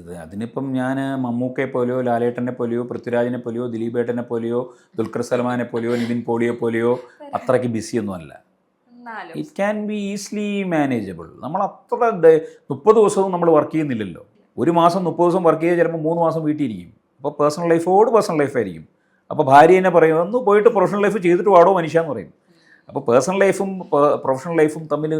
ഇത് അതിനിപ്പം ഞാൻ മമ്മൂക്കയെ പോലെയോ ലാലേട്ടനെ പോലെയോ പൃഥ്വിരാജിനെ പോലെയോ ദിലീപേട്ടനെ പോലെയോ ദുൽഖർ സൽമാനെ പോലെയോ നിതിൻ പോളിയെ പോലെയോ അത്രയ്ക്ക് ബിസിയൊന്നും അല്ല it can be easily manageable നമ്മൾ അത്ര മുപ്പത് ദിവസവും നമ്മൾ വർക്ക് ചെയ്യുന്നില്ലല്ലോ. ഒരു മാസം മുപ്പത് ദിവസം വർക്ക് ചെയ്ത് ചിലപ്പോൾ മൂന്ന് മാസം വീട്ടിൽ ഇരിക്കും. അപ്പോൾ പേഴ്സണൽ ലൈഫോട് പേഴ്സണൽ ലൈഫായിരിക്കും അപ്പോൾ ഭാര്യ എന്നെ പറയും ഒന്ന് പോയിട്ട് പ്രൊഫഷണൽ ലൈഫ് ചെയ്തിട്ട് വാടോ മനുഷ്യ എന്ന് പറയും. അപ്പോൾ പേഴ്സണൽ ലൈഫും പ്രൊഫഷണൽ ലൈഫും തമ്മിൽ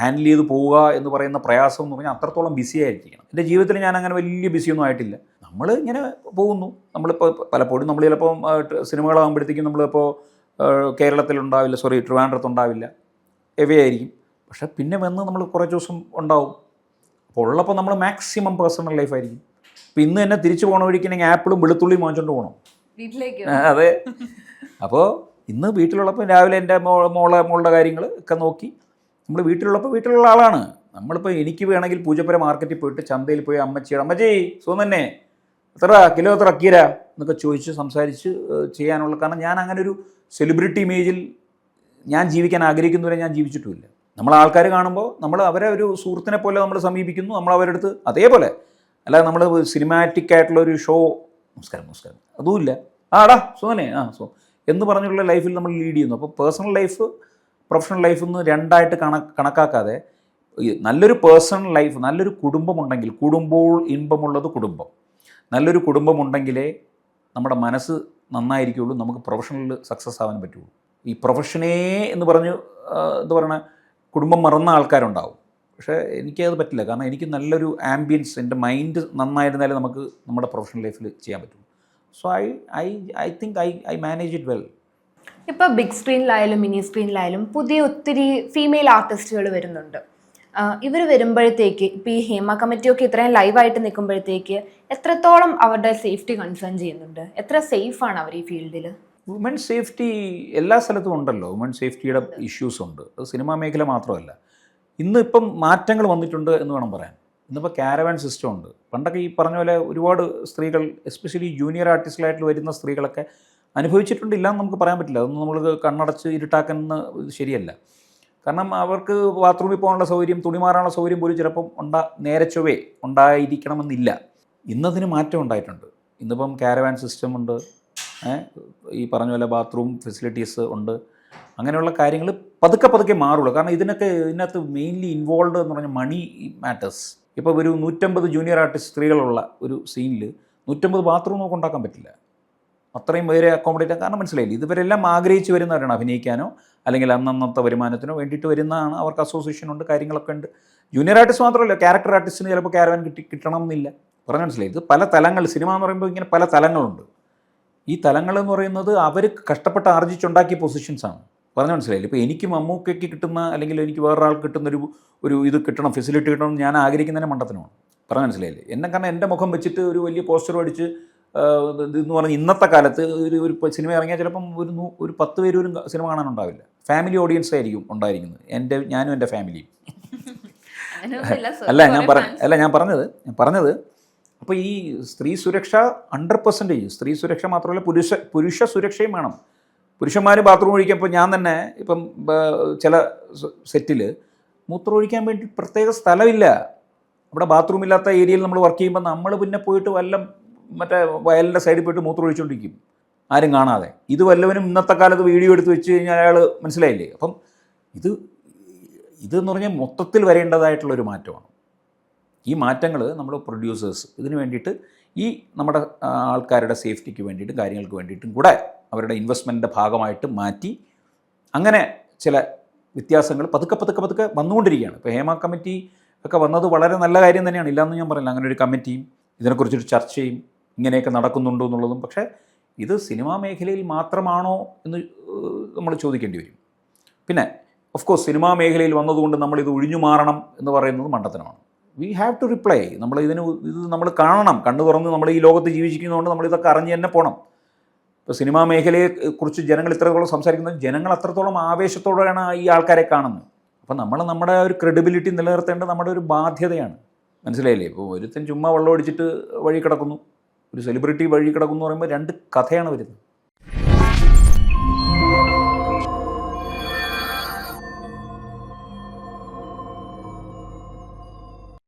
ഹാൻഡിൽ ചെയ്ത് പോവുക എന്ന് പറയുന്ന പ്രയാസം എന്ന് പറഞ്ഞാൽ അത്രത്തോളം ബിസി ആയിരിക്കണം. എന്റെ ജീവിതത്തിൽ ഞാൻ അങ്ങനെ വലിയ ബിസിയൊന്നും ആയിട്ടില്ല. നമ്മൾ ഇങ്ങനെ പോകുന്നു. നമ്മളിപ്പോൾ പലപ്പോഴും നമ്മൾ ചിലപ്പോൾ സിനിമകളാകുമ്പോഴത്തേക്കും നമ്മളിപ്പോൾ കേരളത്തിലുണ്ടാവില്ല. സോറി ട്രിവാൻഡ്രത്തുണ്ടാവില്ല. എവയായിരിക്കും പക്ഷേ പിന്നെ വന്ന് നമ്മൾ കുറേ ദിവസം ഉണ്ടാവും. അപ്പോൾ ഉള്ളപ്പോൾ നമ്മൾ മാക്സിമം പേഴ്സണൽ ലൈഫായിരിക്കും ഇപ്പം ഇന്ന് തന്നെ തിരിച്ചു പോകണ വഴിക്കുണ്ടെങ്കിൽ ആപ്പിളും വെളുത്തുള്ളിയും വാങ്ങിച്ചുകൊണ്ട് പോകണം വീട്ടിലേക്ക് അതെ. അപ്പോൾ ഇന്ന് വീട്ടിലുള്ളപ്പോൾ രാവിലെ എന്റെ മോളെ മോളുടെ കാര്യങ്ങൾ ഒക്കെ നോക്കി. നമ്മൾ വീട്ടിലുള്ളപ്പോൾ വീട്ടിലുള്ള ആളാണ്. നമ്മളിപ്പോൾ എനിക്ക് വേണമെങ്കിൽ പൂജപ്പുര മാർക്കറ്റിൽ പോയിട്ട് ചന്തയിൽ പോയി അമ്മച്ചിയുടെ അമ്മച്ചി സുഖം തന്നെ. എത്ര കിലോ എത്ര അക്കീര? എന്നൊക്കെ ചോദിച്ച് സംസാരിച്ച് ചെയ്യാനുള്ള കാരണം ഞാൻ അങ്ങനെ ഒരു സെലിബ്രിറ്റി ഇമേജിൽ ഞാൻ ജീവിക്കാൻ ആഗ്രഹിക്കുന്നവരെ ഞാൻ ജീവിച്ചിട്ടുമില്ല. നമ്മൾ ആൾക്കാർ കാണുമ്പോൾ നമ്മൾ അവരെ ഒരു സുഹൃത്തിനെ പോലെ നമ്മൾ സമീപിക്കുന്നു നമ്മൾ അവരുടെ അടുത്ത് അതേപോലെ. അല്ലാതെ നമ്മൾ സിനിമാറ്റിക് ആയിട്ടുള്ള ഒരു ഷോ നമസ്കാരം നമസ്കാരം. അതുമില്ല. ആടാ സുഖനെ ആ സോ എന്ന് പറഞ്ഞുള്ള ലൈഫിൽ നമ്മൾ ലീഡ് ചെയ്യുന്നു. അപ്പോൾ പേഴ്സണൽ ലൈഫ് പ്രൊഫഷണൽ ലൈഫ് രണ്ടായിട്ട് കണ കണക്കാക്കാതെ നല്ലൊരു പേഴ്സണൽ ലൈഫ് നല്ലൊരു കുടുംബമുണ്ടെങ്കിൽ കുടുംബോൾ ഇൻപമുള്ളത് കുടുംബം. നല്ലൊരു കുടുംബമുണ്ടെങ്കിലേ നമ്മുടെ മനസ്സ് നന്നായിരിക്കുള്ളൂ നമുക്ക് പ്രൊഫഷണലിൽ സക്സസ് ആവാൻ പറ്റുള്ളൂ. ഈ പ്രൊഫഷനേ എന്ന് പറഞ്ഞ് എന്താ പറയണ കുടുംബം മറന്ന ആൾക്കാരുണ്ടാവും. പക്ഷേ എനിക്കത് പറ്റില്ല. കാരണം എനിക്ക് നല്ലൊരു ആംബിയൻസ് എന്റെ മൈൻഡ് നന്നായിരുന്നാലേ നമുക്ക് നമ്മുടെ പ്രൊഫഷണൽ ലൈഫിൽ ചെയ്യാൻ പറ്റുള്ളൂ. So I I I think I I manage it well. ഇപ്പോൾ ബിഗ് സ്ക്രീനിലായാലും മിനി സ്ക്രീനിലായാലും പുതിയ ഒത്തിരി ഫീമെയിൽ ആർട്ടിസ്റ്റുകൾ വരുന്നുണ്ട്. ഇവർ വരുമ്പോഴത്തേക്ക് ഇപ്പോൾ ഈ ഹേമ കമ്മിറ്റിയൊക്കെ ഇത്രയും ലൈവായിട്ട് നിൽക്കുമ്പോഴത്തേക്ക് എത്രത്തോളം അവരുടെ സേഫ്റ്റി കൺസേൺ ചെയ്യുന്നുണ്ട്? എത്ര സേഫാണ് അവർ ഈ ഫീൽഡിൽ വുമൺ സേഫ്റ്റി എല്ലാ സ്ഥലത്തും ഉണ്ടല്ലോ. വുമൺ സേഫ്റ്റിയുടെ ഇഷ്യൂസ് ഉണ്ട്. അത് സിനിമാ മേഖല മാത്രമല്ല. ഇന്ന് ഇപ്പം മാറ്റങ്ങൾ വന്നിട്ടുണ്ട് എന്ന് വേണം പറയാൻ. ഇന്നിപ്പോൾ കാരവാൻ സിസ്റ്റം ഉണ്ട്. പണ്ടൊക്കെ ഈ പറഞ്ഞ പോലെ ഒരുപാട് സ്ത്രീകൾ എസ്പെഷ്യലി ജൂനിയർ ആർട്ടിസ്റ്റിലായിട്ട് വരുന്ന സ്ത്രീകളൊക്കെ അനുഭവിച്ചിട്ടുണ്ട് ഇല്ലാന്ന് നമുക്ക് പറയാൻ പറ്റില്ല. അതൊന്നും നമ്മൾ കണ്ണടച്ച് ഇരുട്ടാക്കുന്ന ശരിയല്ല. കാരണം അവർക്ക് ബാത്റൂമിൽ പോകാനുള്ള സൗകര്യം തുണി മാറാനുള്ള സൗകര്യം പോലും ചിലപ്പം ഉണ്ടാ നേരെ ചൊവ്വേ ഉണ്ടായിരിക്കണമെന്നില്ല. ഇന്നതിന് മാറ്റം ഉണ്ടായിട്ടുണ്ട്. ഇന്നിപ്പം കാരവാൻ സിസ്റ്റം ഉണ്ട്. ഈ പറഞ്ഞ പോലെ ബാത്റൂം ഫെസിലിറ്റീസ് ഉണ്ട്. അങ്ങനെയുള്ള കാര്യങ്ങൾ പതുക്കെ പതുക്കെ മാറുള്ളൂ. കാരണം ഇതിനൊക്കെ ഇതിനകത്ത് മെയിൻലി ഇൻവോൾവ് എന്ന് പറഞ്ഞാൽ മണി മാറ്റേഴ്സ് ഇപ്പോൾ ഒരു നൂറ്റമ്പത് ജൂനിയർ ആർട്ടിസ്റ്റ് സ്ത്രീകളുള്ള ഒരു സീനിൽ നൂറ്റമ്പത് ബാത്റൂം നമുക്ക് ഉണ്ടാക്കാൻ പറ്റില്ല. അത്രയും പേരെ അക്കോമഡേറ്റ് കാരണം മനസ്സിലായില്ല? ഇതുവരെല്ലാം ആഗ്രഹിച്ച് വരുന്നവരാണ് അഭിനയിക്കാനോ അല്ലെങ്കിൽ അന്നന്നത്തെ വരുമാനത്തിനോ വേണ്ടിയിട്ട് വരുന്നതാണ് അവർക്ക് അസോസിയേഷൻ ഉണ്ട് കാര്യങ്ങളൊക്കെ ഉണ്ട്. ജൂനിയർ ആർട്ടിസ്റ്റ് മാത്രമല്ല ക്യാരക്ടർ ആർട്ടിസ്റ്റിന് ചിലപ്പോൾ ക്യാരവൻ കിട്ടി കിട്ടണം എന്നില്ല പറഞ്ഞു മനസ്സിലായി? ഇത് പല തലങ്ങൾ സിനിമ എന്ന് പറയുമ്പോൾ ഇങ്ങനെ പല തലങ്ങളുണ്ട്. ഈ തലങ്ങൾ എന്ന് പറയുന്നത് അവർ കഷ്ടപ്പെട്ട് ആർജിച്ചുണ്ടാക്കിയ പൊസിഷൻസാണ് പറഞ്ഞു മനസ്സിലായില്ല? ഇപ്പോൾ എനിക്ക് മമ്മൂക്കയ്ക്ക് കിട്ടുന്ന അല്ലെങ്കിൽ എനിക്ക് വേറൊരാൾക്ക് കിട്ടുന്ന ഒരു ഒരു ഇത് കിട്ടണം ഫെസിലിറ്റി കിട്ടണം ഞാൻ ആഗ്രഹിക്കുന്നതിന് മണ്ടത്തിനുമാണ് പറഞ്ഞു മനസ്സിലായില്ലേ? എന്നെ കാരണം എന്റെ മുഖം വെച്ചിട്ട് ഒരു വലിയ പോസ്റ്റർ അടിച്ച് എന്ന് പറഞ്ഞാൽ ഇന്നത്തെ കാലത്ത് ഒരു ഒരു സിനിമ ഇറങ്ങിയാൽ ചിലപ്പം ഒരു നൂ- ഒരു പത്ത് പേര് ഒരു സിനിമ കാണാനുണ്ടാവില്ല ഫാമിലി ഓഡിയൻസ് ആയിരിക്കും ഉണ്ടായിരിക്കുന്നത്. എന്റെ ഞാനും എന്റെ ഫാമിലിയും അല്ല ഞാൻ പറ അല്ല ഞാൻ പറഞ്ഞത് ഞാൻ പറഞ്ഞത് അപ്പോൾ ഈ സ്ത്രീ സുരക്ഷ ഹൺഡ്രഡ് പെർസെന്റേജ് സ്ത്രീ സുരക്ഷ മാത്രമല്ല പുരുഷ പുരുഷ സുരക്ഷയും വേണം. പുരുഷന്മാർ ബാത്റൂം ഒഴിക്കുമ്പോൾ ഞാൻ തന്നെ ഇപ്പം ചില സെറ്റിൽ മൂത്രം ഒഴിക്കാൻ വേണ്ടി പ്രത്യേക സ്ഥലമില്ല. അവിടെ ബാത്റൂം ഇല്ലാത്ത ഏരിയയിൽ നമ്മൾ വർക്ക് ചെയ്യുമ്പോൾ നമ്മൾ പിന്നെ പോയിട്ട് വല്ല മറ്റേ വയലിന്റെ സൈഡിൽ പോയിട്ട് മൂത്രം ഒഴിച്ചുകൊണ്ടിരിക്കും ആരും കാണാതെ. ഇത് വല്ലവനും ഇന്നത്തെ കാലത്ത് വീഡിയോ എടുത്ത് വെച്ച് കഴിഞ്ഞാൽ അയാൾ മനസ്സിലായില്ലേ? അപ്പം ഇത് ഇതെന്ന് പറഞ്ഞാൽ മൊത്തത്തിൽ വരേണ്ടതായിട്ടുള്ള ഒരു മാറ്റമാണ്. ഈ മാറ്റങ്ങൾ നമ്മൾ പ്രൊഡ്യൂസേഴ്സ് ഇതിന് വേണ്ടിയിട്ട് ഈ നമ്മുടെ ആൾക്കാരുടെ സേഫ്റ്റിക്ക് വേണ്ടിയിട്ടും കാര്യങ്ങൾക്ക് വേണ്ടിയിട്ടും കൂടെ അവരുടെ ഇൻവെസ്റ്റ്മെന്റിന്റെ ഭാഗമായിട്ട് മാറ്റി അങ്ങനെ ചില വ്യത്യാസങ്ങൾ പതുക്കെ പതുക്കെ പതുക്കെ വന്നുകൊണ്ടിരിക്കുകയാണ്. ഇപ്പോൾ ഹേമ കമ്മിറ്റി ഒക്കെ വന്നത് വളരെ നല്ല കാര്യം തന്നെയാണ്. ഇല്ലയെന്ന് ഞാൻ പറയില്ല അങ്ങനെ ഒരു കമ്മിറ്റിയും ഇതിനെക്കുറിച്ചൊരു ചർച്ചയും ഇങ്ങനെയൊക്കെ നടക്കുന്നുണ്ടോ എന്നുള്ളതും. പക്ഷേ ഇത് സിനിമാ മേഖലയിൽ മാത്രമാണോ എന്ന് നമ്മൾ ചോദിക്കേണ്ടി വരും. പിന്നെ ഓഫ് കോഴ്സ് സിനിമാ മേഖലയിൽ വന്നതുകൊണ്ട് നമ്മൾ ഇത് ഒഴിഞ്ഞു മാറണം എന്ന് പറയുന്നത് മണ്ടത്തനമാണ് വി ഹാവ് ടു റിപ്ലൈ നമ്മൾ ഇതിന് ഇത് നമ്മൾ കാണണം. കണ്ണു തുറന്ന് നമ്മൾ ഈ ലോകത്ത് ജീവിച്ചിരിക്കുന്നതുകൊണ്ട് നമ്മൾ ഇതൊക്കെ അറിഞ്ഞ് തന്നെ പോകണം ഇപ്പോൾ സിനിമാ മേഖലയെ കുറിച്ച് ജനങ്ങൾ ഇത്രത്തോളം സംസാരിക്കുന്നത് ജനങ്ങൾ അത്രത്തോളം ആവേശത്തോടെയാണ് ഈ ആൾക്കാരെ കാണുന്നത്. അപ്പോൾ നമ്മൾ നമ്മുടെ ഒരു ക്രെഡിബിലിറ്റി നിലനിർത്തേണ്ടത് നമ്മുടെ ഒരു ബാധ്യതയാണ്. മനസ്സിലായില്ലേ? ഇപ്പോൾ ഒരുത്തൻ ചുമ്മാ വെള്ളം അടിച്ചിട്ട് വഴി കിടക്കുന്നു. ഒരു സെലിബ്രിറ്റി വഴി കിടക്കുന്നു പറയുമ്പോൾ രണ്ട് കഥയാണ് വരുന്നത്.